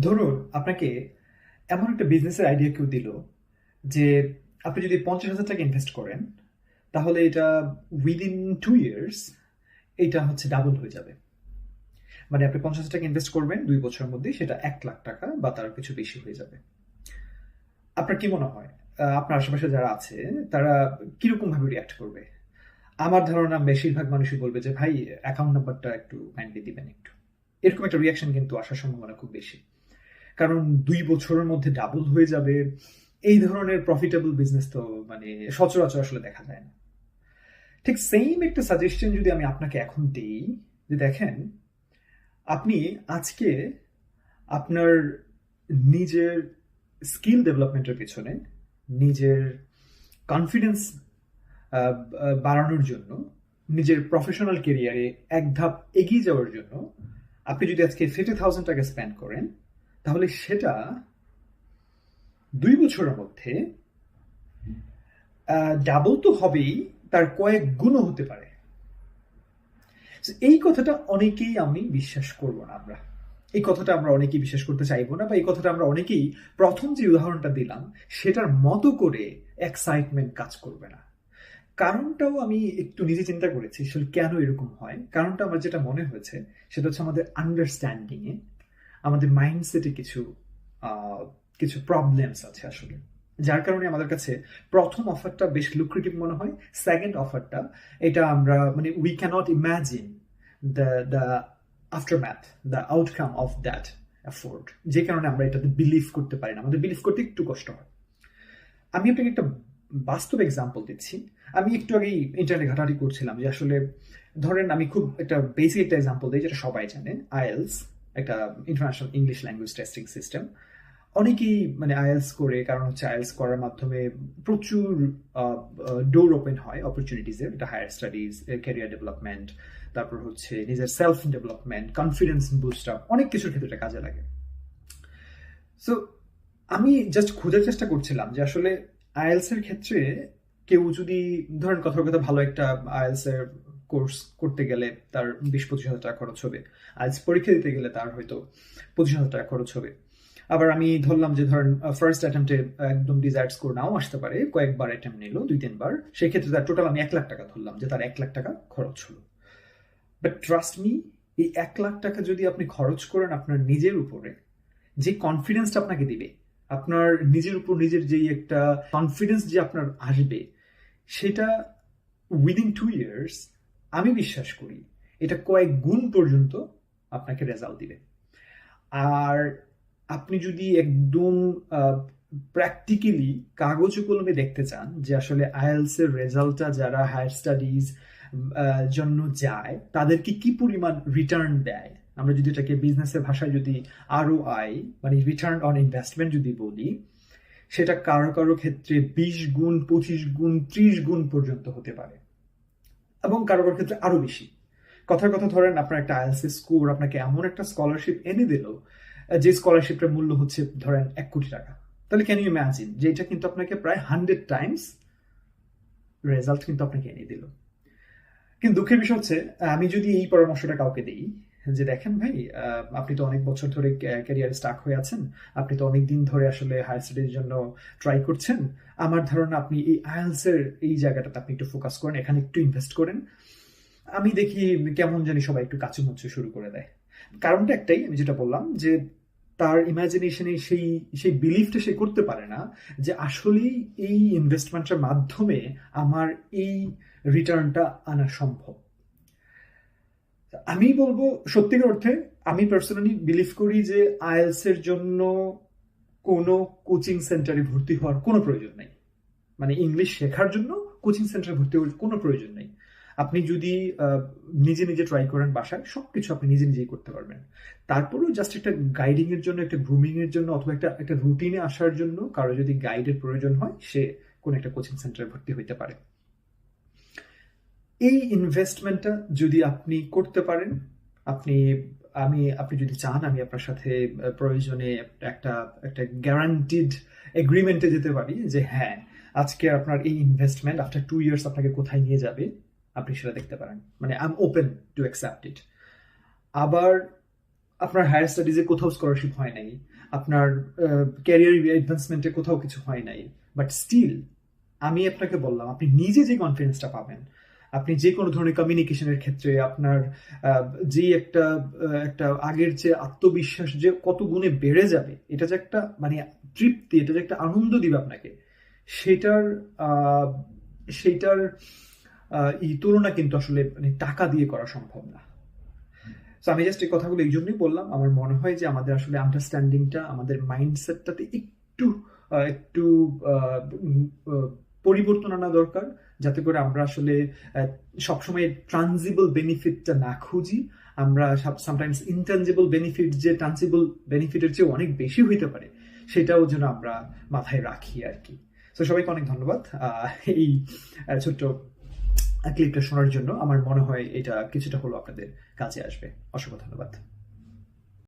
ধরুন আপনাকে এমন একটা বিজনেসের আইডিয়া কেউ দিল যে আপনি যদি পঞ্চাশ হাজার টাকা ইনভেস্ট করেন, তাহলে এটা উইদিন টু ইয়ার্স এটা হচ্ছে ডাবল হয়ে যাবে। মানে আপনি পঞ্চাশ হাজার টাকা ইনভেস্ট করবেন, দুই বছরের মধ্যে সেটা এক লাখ টাকা বা তার কিছু বেশি হয়ে যাবে। আপনার কি মনে হয়? আপনার আশেপাশে যারা আছে, তারা কীরকম ভাবে রিয়াক্ট করবে? আমার ধারণা বেশিরভাগ মানুষই বলবে যে, ভাই অ্যাকাউন্ট নাম্বারটা একটু কাইন্ডলি দিবেন একটু। এরকম একটা রিয়াকশন কিন্তু আসার সম্ভাবনা খুব বেশি। কারণ দুই বছরের মধ্যে ডাবল হয়ে যাবে। এই ধরনের প্রফিটেবল বিজনেস তো মানে সচরাচর আসলে দেখা যায় না। ঠিক সেম একটা সাজেশন যদি আমি আপনাকে এখন দিই, যে দেখেন, আপনি আজকে আপনার নিজের স্কিল ডেভেলপমেন্টের পেছনে নিজের কনফিডেন্স বাড়ানোর জন্য, নিজের প্রফেশনাল কেরিয়ারে এক ধাপ এগিয়ে যাওয়ার জন্য, আপনি যদি আজকে ফিফটি থাউজেন্ড টাকা স্পেন্ড করেন তাহলে সেটা দুই বছরের মধ্যে ডাবল তো হবেই, তার কয়েক গুণও হতে পারে। এই কথাটা অনেকেই আমি বিশ্বাস করব না আমরা। এই কথাটা আমরা অনেকেই বিশ্বাস করতে চাইব না বা এই কথাটা আমরা অনেকেই প্রথম যে উদাহরণটা দিলাম, সেটার মতো করে এক্সাইটমেন্ট কাজ করবে না। কারণটাও আমি একটু নিজে চিন্তা করেছি, আসলে কেন এরকম হয়? কারণটা আমার যেটা মনে হয়েছে, সেটা হচ্ছে আমাদের আন্ডারস্ট্যান্ডিং এ আমাদের মাইন্ডসেটে কিছু কিছু প্রবলেমস আছে আসলে। যার কারণে আমাদের কাছে প্রথম অফারটা বেশ লুক্রেটিভ মনে হয় সেকেন্ড অফারটা এটা আমরা মানে we can't imagine the the aftermath the outcome of that effort যে কারণে আমরা এটাতে বিলিভ করতে পারি না। আমাদের বিলিভ করতে একটু কষ্ট হয়। আমি আপনাকে একটা বাস্তব এক্সাম্পল দিচ্ছি। আমি একটু আগেই ইন্টারনেট ঘাটাঘাটি করছিলাম যে আসলে, ধরেন আমি খুব একটা বেসিক একটা এক্সাম্পল দিই, যেটা সবাই জানে আইএলস একটা international English language testing system অনেকেই মানে আইএলস করে, কারণ হচ্ছে আইএলস করার মাধ্যমে প্রচুর ডোর ওপেন হয় অপরচুনিটিসের এটা হায়ার স্টাডিজ ক্যারিয়ার ডেভেলপমেন্ট তারপর হচ্ছে নিজের self development confidence boost up অনেক কিছুর ক্ষেত্রে এটা কাজে লাগে। সো আমি জাস্ট খোঁজার চেষ্টা করছিলাম যে আসলে আইএলস এর ক্ষেত্রে কেউ যদি, ধরেন কথার কথা ভালো একটা আইএলস এর কোর্স করতে গেলে তার বিশ পঁচিশ হাজার টাকা খরচ হবে। আজ পরীক্ষা দিতে গেলে তার হয়তো পঁচিশ হাজার টাকা খরচ হবে। আবার আমি ধরলাম যে ধরেন ফার্স্ট অ্যাটেম্পটে একদম ডিজায়ার্ড স্কোর নাও আসতে পারে। কয়েকবার অ্যাটেম্প নিল, দুই, তিনবার। সেক্ষেত্রে তার টোটাল আমি এক লাখ টাকা ধরলাম যে তার এক লাখ টাকা খরচ হলো। বাট ট্রাস্ট মি এই এক লাখ টাকা যদি আপনি খরচ করেন আপনার নিজের উপরে, যে কনফিডেন্সটা আপনাকে দিবে, আপনার নিজের উপর নিজের যেই একটা কনফিডেন্স যে আপনার আসবে, সেটা উইদিন টু ইয়ার্স আমি বিশ্বাস করি এটা কয়েক গুণ পর্যন্ত আপনাকে রেজাল্ট দিবে। আর আপনি যদি একদম প্র্যাকটিক্যালি কাগজ কলমে দেখতে চান যে আসলে আইএলস এর রেজাল্টটা যারা হায়ার স্টাডিজ জন্য যায়, তাদেরকে কি পরিমাণ রিটার্ন দেয়? আমরা যদি এটাকে বিজনেসের ভাষায় যদি আরও আই মানে রিটার্ন অন ইনভেস্টমেন্ট যদি বলি, সেটা কারও কারও ক্ষেত্রে বিশ গুণ, পঁচিশ গুণ, ত্রিশ গুণ পর্যন্ত হতে পারে। এবং কারও ক্ষেত্রে আরও বেশি। কথার কথা ধরেন, আপনার একটা আইএলসি স্কোর আপনাকে এমন একটা স্কলারশিপ এনে দিল, যে স্কলারশিপটার মূল্য হচ্ছে ধরেন এক কোটি টাকা। তাহলে ক্যান ইউ ইম্যাজিন যে এটা কিন্তু আপনাকে প্রায় হান্ড্রেড টাইমস রেজাল্ট কিন্তু আপনাকে এনে দিল। কিন্তু দুঃখের বিষয় হচ্ছে, আমি যদি এই পরামর্শটা কাউকে দিই যে দেখেন ভাই আপনি তো অনেক বছর ধরে ক্যারিয়ারে স্টাক হয়ে আছেন। আপনি তো অনেক দিন ধরে আসলে হায়ার স্টাডির জন্য ট্রাই করছেন। আমার ধারণা আপনি এই আইএলস এর এই জায়গাটাতে আপনি একটু ফোকাস করেন, এখানে একটু ইনভেস্ট করেন। আমি দেখি কেমন জানি সবাই একটু কাচু মুচু শুরু করে দেয়। কারণটা একটাই, আমি যেটা বললাম যে তার ইমাজিনেশনে সেই সেই বিলিফটা সে করতে পারে না যে আসলেই এই ইনভেস্টমেন্টের মাধ্যমে আমার এই রিটার্নটা আনা সম্ভব। আমি বলব সত্যিকার অর্থে, আমি পার্সোনালি বিলিভ করি যে আইএলস এর জন্য কোনো কোচিং সেন্টারে ভর্তি হওয়ার কোনো প্রয়োজন নেই। মানে ইংলিশ শেখার জন্য কোচিং সেন্টারে ভর্তি হওয়ার কোনো প্রয়োজন নেই। আপনি যদি নিজে নিজে ট্রাই করেন বাসায়, সবকিছু আপনি নিজে নিজেই করতে পারবেন। তারপরেও জাস্ট একটা গাইডিং এর জন্য, একটা গ্রুমিং এর জন্য অথবা একটা একটা রুটিনে আসার জন্য কারও যদি গাইডের প্রয়োজন হয়, সে কোন একটা কোচিং সেন্টারে ভর্তি হইতে পারে। এই ইনভেস্টমেন্টটা যদি আপনি করতে পারেন, আপনি, আমি, আপনি যদি চান, আমি আপনার সাথে প্রয়োজনে একটা একটা গ্যারান্টিড এগ্রিমেন্টে যেতে পারি যে হ্যাঁ আজকে আপনার এই ইনভেস্টমেন্ট আফটার টু ইয়ার্স আপনাকে কোথায় নিয়ে যাবে, আপনি সেটা দেখতে পারেন। মানে I am open to accept it আবার আপনার হায়ার স্টাডিজে কোথাও স্কলারশিপ হয় নাই, আপনার ক্যারিয়ার অ্যাডভান্সমেন্টে কোথাও কিছু হয় নাই বাট স্টিল আমি আপনাকে বললাম, আপনি নিজে যে কনফিডেন্সটা পাবেন আপনি যে কোনো ধরনের কমিউনিকেশনের ক্ষেত্রে আপনার যে একটা একটা আগের যে আত্মবিশ্বাস যে কত গুণে বেড়ে যাবে, এটা যে একটা মানে তৃপ্তি, এটা যে একটা আনন্দ দিবে আপনাকে, সেটার সেইটার এই তুলনা কিন্তু আসলে মানে টাকা দিয়ে করা সম্ভব না। আমি জাস্ট এই কথাগুলো এই জন্যই বললাম, আমার মনে হয় যে আমাদের আসলে আন্ডারস্ট্যান্ডিংটা আমাদের মাইন্ডসেটটাতে একটু একটু পরিবর্তন আনা দরকার। যাতে করে আমরা আসলে সবসময় ট্রানজিবল বেনিফিটটা না খুঁজি। আমরা সামটাইমস ইনট্যাঞ্জিবল বেনিফিট যে ট্রানজিবল বেনিফিটের চেয়ে অনেক বেশি হইতে পারে, সেটাও যেন আমরা মাথায় রাখি আর কি তো সবাইকে অনেক ধন্যবাদ। এই ছোট্ট ক্লিপটা শোনার জন্য। আমার মনে হয় এটা কিছুটা হলো আপনাদের কাছে আসবে। অসংখ্য ধন্যবাদ।